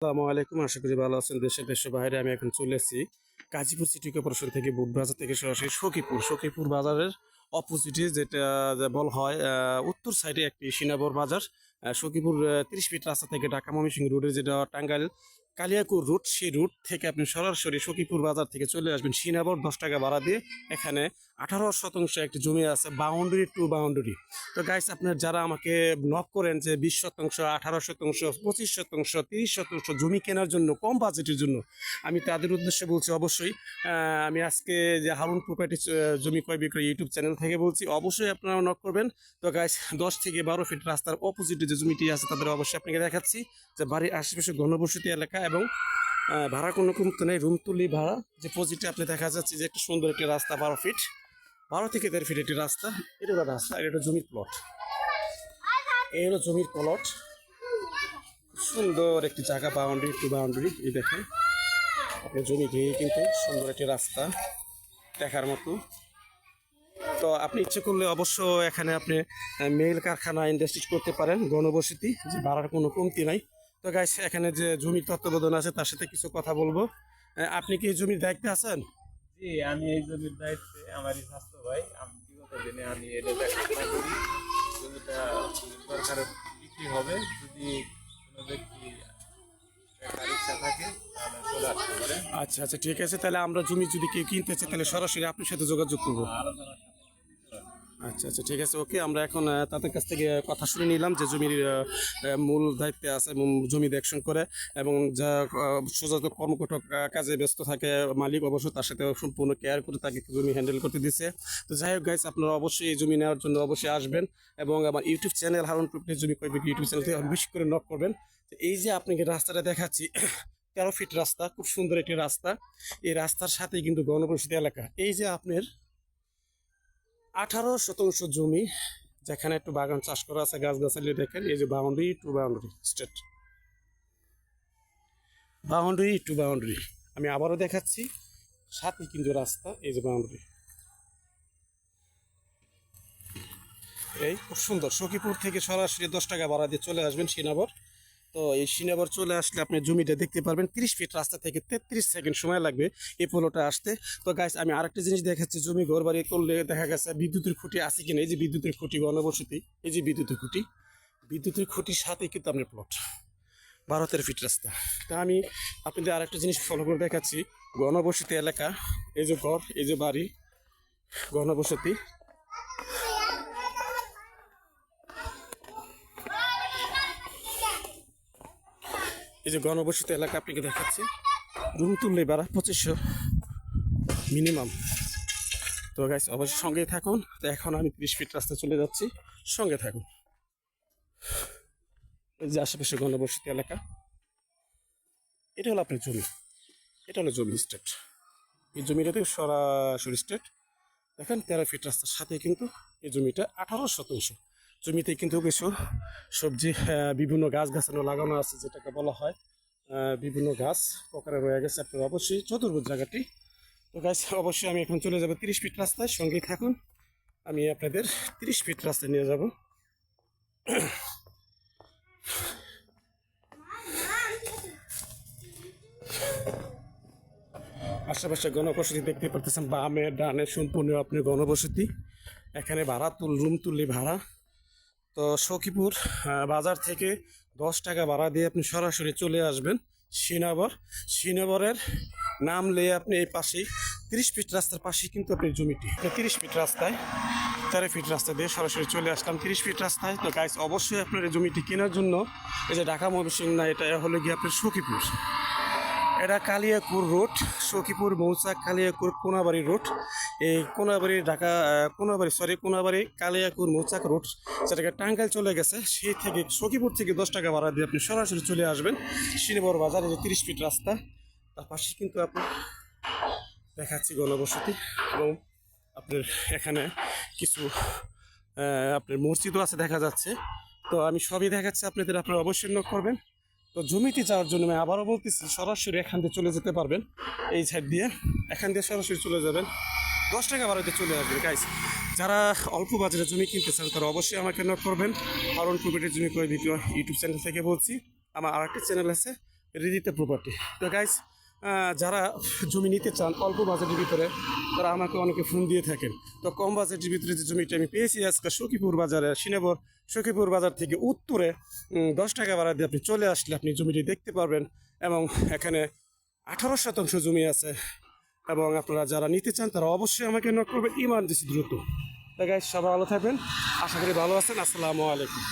আসসালামু আলাইকুম। আশা করি ভালো আছেন দেশে, দেশের বাইরে। আমি এখন চলে এসেছি গাজীপুর সিটি কর্পোরেশন থেকে বুট বাজার থেকে সরাসরি সখীপুর। সখীপুর বাজারের অপোজিটে যেটা বল হয় উত্তর সাইডে একটি সিনাবর বাজার। সখীপুর তিরিশ ফিট রাস্তা থেকে ঢাকা ময়মনসিংহ রোডে যেটা টাঙ্গাইল কালিয়াকুর রুট সেই রুট থেকে আপনি সরাসরি সখীপুর বাজার থেকে চলে আসবেন সিনাবর দশ টাকা ভাড়া দিয়ে। এখানে আঠারো শতাংশ একটি জমি আছে, বাউন্ডারি টু বাউন্ডারি। তো গাইস আপনার যারা আমাকে নক করেন যে বিশ শতাংশ, আঠারো শতাংশ, পঁচিশ শতাংশ, তিরিশ শতাংশ জমি কেনার জন্য, কম বাজেটের জন্য, আমি তাদের উদ্দেশ্যে বলছি অবশ্যই আমি আজকে যে হারুন প্রপার্টি জমি ক্রয় বিক্রয় ইউটিউব চ্যানেল থেকে বলছি, অবশ্যই আপনারা নক করবেন। তো গাইস দশ থেকে বারো ফিট রাস্তার অপোজিটে যে জমিটি আছে তাদের অবশ্যই আপনাকে দেখাচ্ছি যে বাড়ির আশেপাশে ঘনবসতি এলাকা এবং ভাড়া কোনো কমতে নেই। রুম তুলি ভাড়া যে পজিটে আপনি দেখা যাচ্ছে যে একটা সুন্দর একটি রাস্তা, বারো ফিট বারো থেকে দেড় ফিট একটি রাস্তা। এটা রাস্তা আর এটা জমির প্লট এই হলো জমির প্লট সুন্দর একটি জায়গা বাউন্ডারি টু বাউন্ডারি এই দেখেন। আপনার জমি ঘিরে কিন্তু সুন্দর একটি রাস্তা দেখার মতো। তো আপনি ইচ্ছে করলে অবশ্য এখানে আপনি মেল কারখানা ইন্ডাস্ট্রি করতে পারেন গণবসতি যে ভাড়ার কোনো কমতি নাই। তো গাইস এখানে যে জমির তত্ত্বাবধান আছে তার সাথে কিছু কথা বলব। আপনি কি এই জমির দায়িত্বে আছেন? জি আমি এই জমির দায়িত্বে আমারই স্বাস্থ্য ভাই। আমি বিগত দিনে আমি এটা দেখাশোনা করি জমিটা সরকারের বিক্রি হবে। যদি কোনো ব্যক্তি আচ্ছা আচ্ছা ঠিক আছে। তাহলে আমরা জমি যদি কেউ কিনতে চাই তাহলে সরাসরি আপনার সাথে যোগাযোগ করব। আচ্ছা আচ্ছা ঠিক আছে, ওকে, আমরা এখন তাদের কাছ থেকে কথা শুনে নিলাম যে জমির মূল দায়িত্বে আছে এবং জমি দেখশন করে এবং যা সুজাত কর্মকর্তা কাজে ব্যস্ত থাকে মালিক অবশ্য তার সাথে সম্পূর্ণ কেয়ার করে তাকে জমি হ্যান্ডেল করতে দিছে। তো যাই হোক গাইস আপনারা অবশ্যই এই জমি নেওয়ার জন্য অবশ্যই আসবেন এবং আমার ইউটিউব চ্যানেল হারুন প্রপার্টি জমি কয়বে ইউটিউব চ্যানেল থেকে বেশি করে নক করবেন। তো এই যে আপনাকে রাস্তাটা দেখাচ্ছি, তেরো ফিট রাস্তা, খুব সুন্দর একটি রাস্তা। এই রাস্তার সাথে কিন্তু গণপরিষদ এলাকা। এই যে আপনার আঠারো শতাংশ জমি যেখানে একটু বাগান চাষ করা আছে, গাছগাছালি দেখেন, এই যে boundary to boundary state boundary to boundary আমি আবারও দেখাচ্ছি সাথে কিন্তু রাস্তা, এই যে বাউন্ডারি এই খুব সুন্দর, সখীপুর থেকে সরাসরি দশ টাকা ভাড়া দিয়ে চলে আসবেন শ্রীনগর তো এই শ্রীনগর চলে আসলে আপনি জমিটা দেখতে পারবেন। তিরিশ ফিট রাস্তা থেকে তেত্রিশ সেকেন্ড সময় লাগবে এই পোলোটা আসতে। তো গাইস আমি আরেকটা জিনিস দেখাচ্ছি, জমি ঘর বাড়ি করলে দেখা গেছে বিদ্যুতের খুঁটি আছে কিনা? এই যে বিদ্যুতের খুঁটি গণবসতি এই যে বিদ্যুতের খুঁটি, বিদ্যুতের খুঁটির সাথে কিন্তু আপনার প্লট বারো তেরো ফিট রাস্তা। তা আমি আপনাদের আরেকটা জিনিস ফলো করে দেখাচ্ছি। গণবসতি এলাকা, এই যে ঘর, এই যে বাড়ি, গণবসতি। এই যে গণবসতি এলাকা আপনাকে দেখাচ্ছি। রুম তুললে বাড়া, পঁচিশশো মিনিমাম। তো গাইস অবশ্যই সঙ্গেই থাকুন। তো এখন আমি তিরিশ ফিট রাস্তা চলে যাচ্ছি। সঙ্গে থাকুন। এই যে আশেপাশে গণবসতি এলাকা। এটা হলো আপনার জমি। এটা হলো জমি স্টেট এই জমিটাতে সরাসরি স্টেট দেখেন, তেরো ফিট রাস্তার সাথে কিন্তু এই জমিটা আঠারো শতাংশ। জমিতে কিন্তু কিছু সবজি বিভিন্ন গাছ গাছানো লাগানো আছে, যেটাকে বলা হয় বিভিন্ন গাছ প্রকারে রয়ে গেছে আপনার অবশ্যই চতুর্ভুজ জায়গাটি। তো গাছ অবশ্যই আমি এখন চলে যাব তিরিশ ফিট রাস্তায়, সঙ্গেই থাকুন। আমি আপনাদের তিরিশ ফিট রাস্তায় নিয়ে যাব। আশেপাশে গণবসতি দেখতে পারতেছেন, বামে ডানে সম্পূর্ণ আপনি গণবসতি। এখানে ভাড়া, তুল রুম তুললি ভাড়া। তো সখীপুর বাজার থেকে দশ টাকা ভাড়া দিয়ে আপনি সরাসরি চলে আসবেন শ্রীনগর। শ্রীনগরের নাম নিয়ে আপনি এই পাশেই তিরিশ ফিট রাস্তার পাশেই কিন্তু আপনি জমিটি। তিরিশ ফিট রাস্তায় তেরো ফিট রাস্তা দিয়ে সরাসরি চলে আসলাম তিরিশ ফিট রাস্তায়। তো গাইস অবশ্যই আপনার এই জমিটি কেনার জন্য এই যে ঢাকা ময়মনসিংহ না, এটা হলো গিয়ে আপনার সখীপুর। এটা কালিয়াকুর রোড সখীপুর, মৌচাক কালিয়াকুর, কোনাবাড়ি রোড এই কোনাবাড়ি ঢাকা কোনাবাড়ি সরি কোনাবাড়ি কালিয়াকুর মৌচাক রোড, যেটাকে টাঙ্গাইল চলে গেছে, সেই থেকে সখীপুর থেকে দশ টাকা ভাড়া দিয়ে আপনি সরাসরি চলে আসবেন। শ্রীনগর বাজারে যে তিরিশ ফিট রাস্তা, তার পাশে কিন্তু আপনি দেখাচ্ছি গণবসতি এবং আপনার এখানে কিছু আপনার মসজিদও আছে দেখা যাচ্ছে। তো আমি সবই দেখাচ্ছি, আপনাদের আপনারা অবশ্যই নোট করবেন। তো জমিতে যাওয়ার জন্য আমি আবারও বলতেছি, সরাসরি এখান দিয়ে চলে যেতে পারবেন, এই সাইড দিয়ে। এখান দিয়ে সরাসরি চলে যাবেন। দশ টাকা বাড়াতে চলে আসবেন গাইস যারা অল্প বাজারে জমি কিনতে চান, তারা অবশ্যই আমাকে নোট করবেন। কারণ প্রপার্টির জমি করে বিক্রয় ইউটিউব চ্যানেল থেকে বলছি। আমার আরেকটি চ্যানেল আছে রিদিতা প্রপার্টি তো গাইস যারা জমি নিতে চান, অল্প বাজেটের ভিতরে, তারা আমাকে অনেকে ফোন দিয়ে থাকেন। তো কম বাজেটের ভিতরে যে জমিটা আমি পেয়েছি আজকে, সখীপুর বাজারে, সিনেবর, সখীপুর বাজার থেকে উত্তরে দশ টাকা ভাড়া দিয়ে আপনি চলে আসলে আপনি জমিটি দেখতে পারবেন এবং এখানে আঠারো শতাংশ জমি আছে। এবং আপনারা যারা নিতে চান, তারা অবশ্যই আমাকে নক করবেন। ইমার্জেন্সি দ্রুত। গাইস সবাই ভালো থাকবেন। আশা করি ভালো আছেন। আসসালামু আলাইকুম।